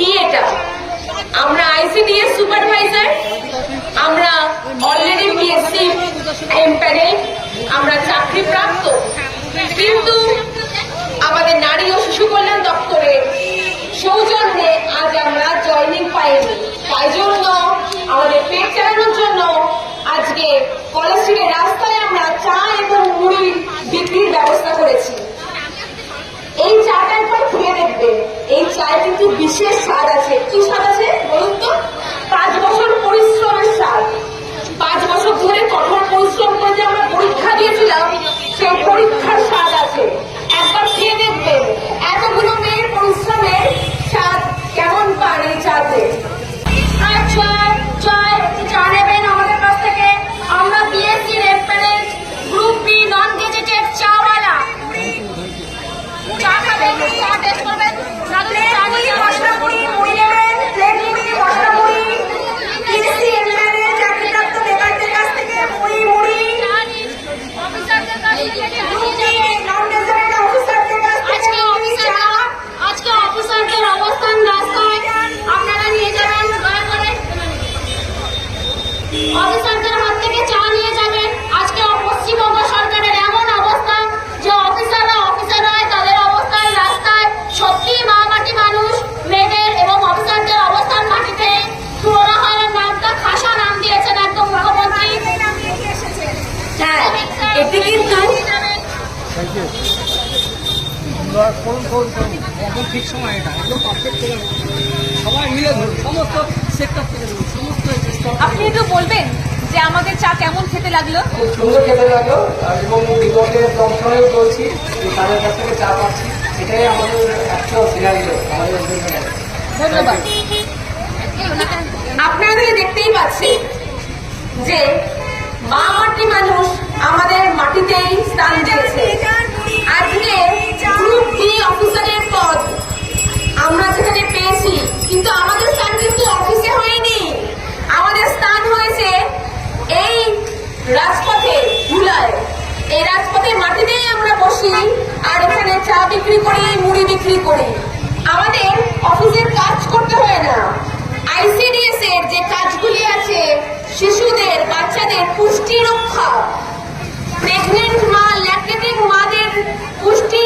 কি এটা? আমরা আইসিডিএস সুপারভাইজার আমরা অলরেডি বিএসসি এমপ্যানে আমরা চাকরি প্রাপ্ত। কিন্তু আমাদের নারী ও শিশু কল্যাণ দপ্তরের সৌজন্যে আজ আমরা জয়নিং পাইনি। each other. অফিসারদের হাত থেকে চা নিয়ে যাবেন। আজকে পশ্চিমবঙ্গ সরকারের এমন অবস্থা যে অফিসাররা অফিসার হয় তাদের অবস্থান রাস্তায় সত্যি মা মাটি মানুষ মেয়েদের এবং অফিসারদের অবস্থান মাটিতে পুরোনো হলের নামটা খাসা নাম দিয়েছেন একদম মুখ্যমন্ত্রী হ্যাঁ, এটি কিন্তু ঠিক সময় এটা একদম পারফেক্ট সবাই মিলে ধরুন সমস্ত সেক্টর থেকে সমস্ত বলবেন যে আমাদের চা কেমন খেতে লাগল? খুব সুন্দর খেতে লাগল এবং বিগতের দর্শনেও বলছি যে তাদের কাছ থেকে চা পাচ্ছি। এটাই আমাদের একশো সিনারি আমাদের ধন্যবাদ। আপনারা দেখতেই পাচ্ছি বিক্রি করে। আমাদের অফিসের কাজ করতে হয় না। আইসিডিএস এর যে কাজগুলি আছে, শিশুদের, বাচ্চাদের পুষ্টি রক্ষা প্রেগনেন্ট মা ল্যাকটেটিং মাদের পুষ্টি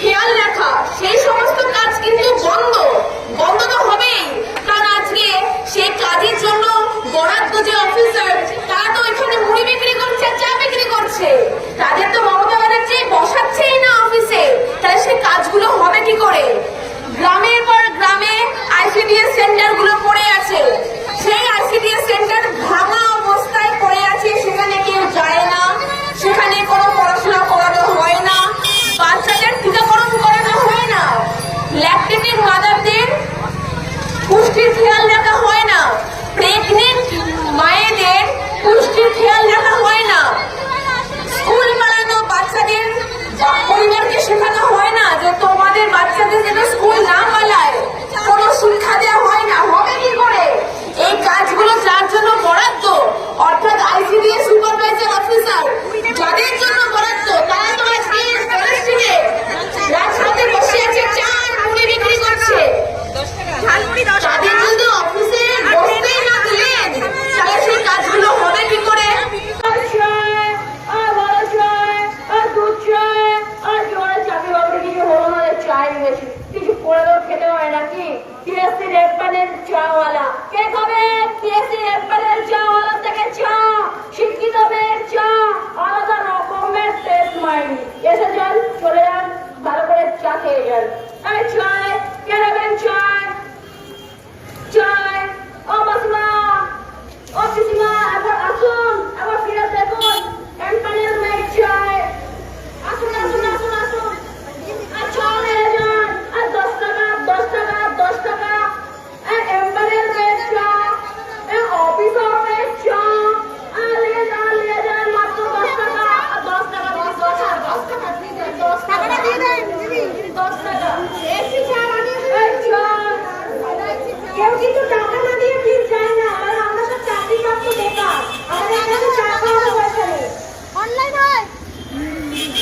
খেয়াল রাখা, সেই সমস্ত কাজ কিন্তু বন্ধ। বন্ধ তো হবেই। কারণ আজকে সেই কাজের জন্য বরাদ্দ যে অফিসার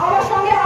আমার সঙ্গে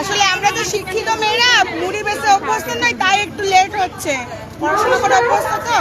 আসলে আমরা তো শিক্ষিত মেয়েরা, মুড়ি বেশি অভ্যস্ত নয়, তাই একটু লেট হচ্ছে। পড়াশোনা করে অভ্যস্ত তো?